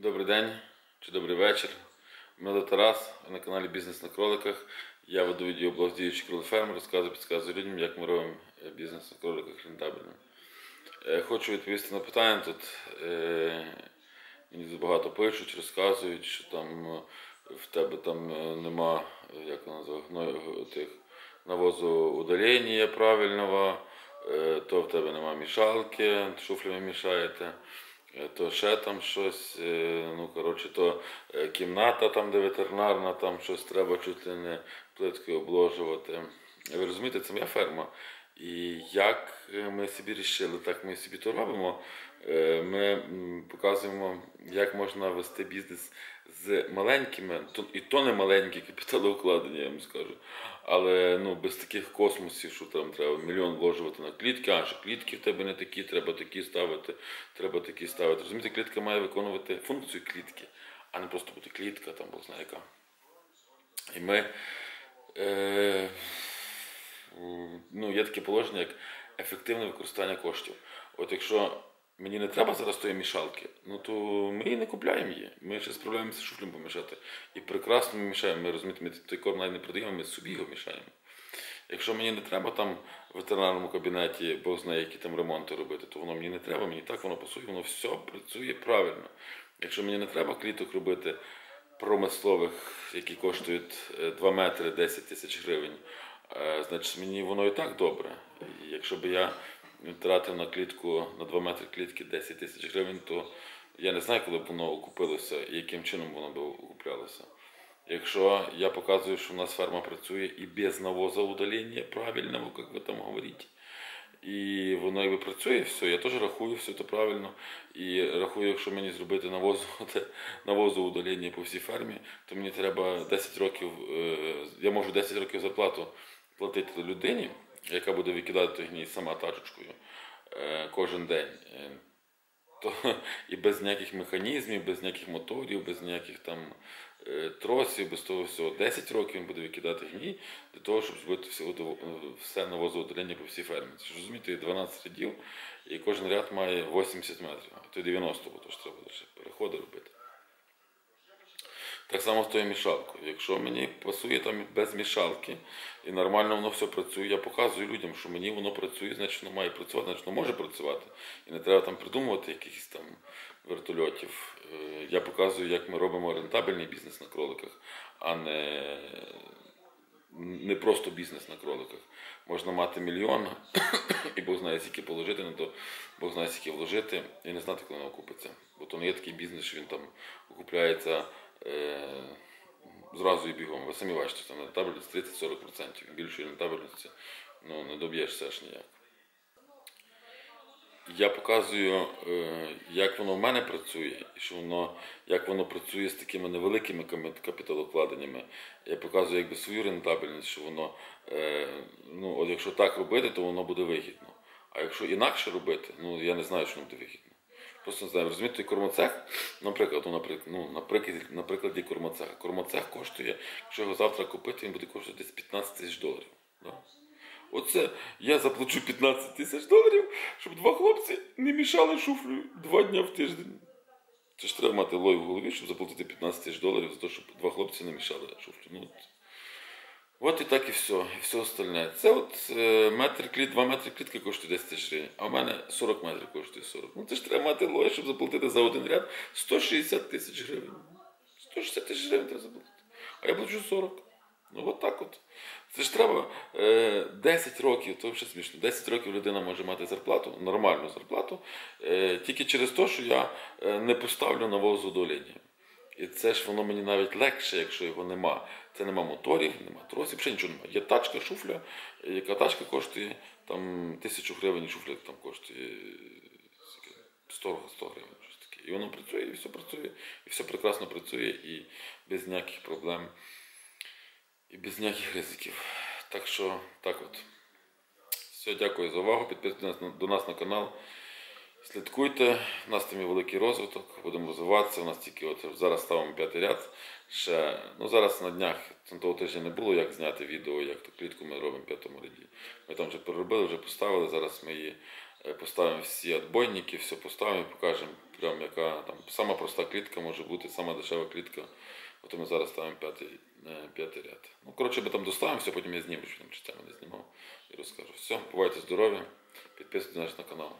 Добрий день чи добрий вечір. Мене Тарас, на каналі Бізнес на кроликах. Я веду відеоблог «Діючий кролиферм, розказую, підказую людям, як ми робимо е, бізнес на кроликах рентабельним. Е, Хочу відповісти на питання тут. е, Мені багато пишуть, розказують, що там в тебе там нема як воно називає, тих навозу удалення правильного, то в тебе нема мішалки, шуфлями мішаєте. То ще там щось, е, ну коротше, то е, кімната там, де ветеринарна, там щось треба чуть ли не плиткою обложувати. Ви розумієте, це моя ферма. І як е, ми собі рішили, так ми собі то робимо. Ми показуємо, як можна вести бізнес з маленькими, то- і то не маленькі капіталовкладення, я вам скажу. Але ну, без таких космосів, що там треба мільйон вложувати на клітки, а що клітки в тебе не такі, треба такі ставити, треба такі ставити. Розумієте, клітка має виконувати функцію клітки, а не просто бути клітка, там Бог знає яка. І ми. Е, ну, є таке положення, як ефективне використання коштів. От якщо мені не треба зараз тої мішалки, ну то ми її не купляємо її. Ми ще справляємося шуфлем помішати. І прекрасно ми мішаємо. Ми розумієте, ми той корм навіть не продаємо, ми собі його мішаємо. Якщо мені не треба там в ветеринарному кабінеті, Бог знає, які там ремонти робити, то воно мені не треба, мені так воно пасує, воно все працює правильно. Якщо мені не треба кліток робити промислових, які коштують е, 2 метри 10 тисяч гривень, е, значить мені воно і так добре. Якщо б я тратив на клітку на 2 метри клітки 10 тисяч гривень, то я не знаю, коли б воно окупилося і яким чином воно б окуплялося. Якщо я показую, що у нас ферма працює і без навозоудалення правильного, як ви там говорите, і воно якби працює, все, я теж рахую все це правильно. І рахую, якщо мені зробити навозу, те, навозоудалення по всій фермі, то мені треба 10 років, е, я можу 10 років зарплату платити людині, яка буде викидати гній сама тачечкою е, кожен день. Е, то і без ніяких механізмів, без ніяких моторів, без ніяких там е, тросів, без того всього. 10 років він буде викидати гній для того, щоб зробити все, все навозоудалення по всій фермі. Це ж розумієте, є 12 рядів, і кожен ряд має 80 метрів, а то 90, бо то ж треба переходи робити. Так само з тою мішалкою. Якщо мені пасує там без мішалки і нормально воно все працює, я показую людям, що мені воно працює, значить воно має працювати, значить воно може працювати. І не треба там придумувати якихось там вертольотів. Е, Я показую, як ми робимо рентабельний бізнес на кроликах, а не, не просто бізнес на кроликах. Можна мати мільйон, і Бог знає, скільки положити на то, Бог знає, скільки вложити, і не знати, коли воно окупиться. Бо то не є такий бізнес, що він там окупляється зразу і бігом. Ви самі бачите, там рентабельність 30-40%. Більшої рентабельності ну, не доб'єшся аж ніяк. Я показую, е, як воно в мене працює, і що воно, як воно працює з такими невеликими капіталовкладеннями. Я показую якби свою рентабельність, що воно, е, ну, от якщо так робити, то воно буде вигідно. А якщо інакше робити, ну я не знаю, що воно буде вигідно. Просто не знаю, розумієте, кормоцех, наприклад, ну, наприклад, ну, наприклад, на прикладі кормоцеха. Кормоцех коштує, якщо його завтра купити, він буде коштувати десь 15 тисяч доларів. Да? Оце я заплачу 15 тисяч доларів, щоб два хлопці не мішали шуфлю два дні в тиждень. Це ж треба мати лой в голові, щоб заплатити 15 тисяч доларів за те, щоб два хлопці не мішали шуфлю. Ну, от. І так і все, і все остальне. Це от е, метр кліт, 2 метри клітки коштує 10 тисяч гривень, а в мене 40 метрів коштує 40. Ну це ж треба мати лой, щоб заплатити за один ряд 160 тисяч гривень. 160 тисяч гривень треба заплатити. А я плачу 40. Ну от так от. Це ж треба е, 10 років, то взагалі смішно. 10 років людина може мати зарплату, нормальну зарплату, е, тільки через те, що я е, не поставлю навозоудалення. І це ж воно мені навіть легше, якщо його нема. Це нема моторів, нема тросів, взагалі нічого немає. Є тачка, шуфля, яка тачка коштує там тисячу гривень, шуфля там коштує е, 100, 100 гривень. Щось таке. І воно працює, і все працює, і все прекрасно працює, і без ніяких проблем, і без ніяких ризиків. Так що, так от. Все, дякую за увагу. Підписуйтесь до нас на канал. Слідкуйте, у нас там є великий розвиток, будемо розвиватися. У нас тільки от зараз ставимо п'ятий ряд. Ще, ну зараз на днях того тижня не було як зняти відео, як ту клітку ми робимо в п'ятому ряді. Ми там вже переробили, вже поставили. Зараз ми її Е, Поставимо всі отбойники, все поставимо і покажемо, прям яка там сама проста клітка може бути, сама дешева клітка. От ми зараз ставимо п'ятий, е, п'ятий ряд. Ну, коротше, ми там доставимося, потім я зніму, що там частями не знімав і розкажу. Все, бувайте здорові, підписуйтесь на канал.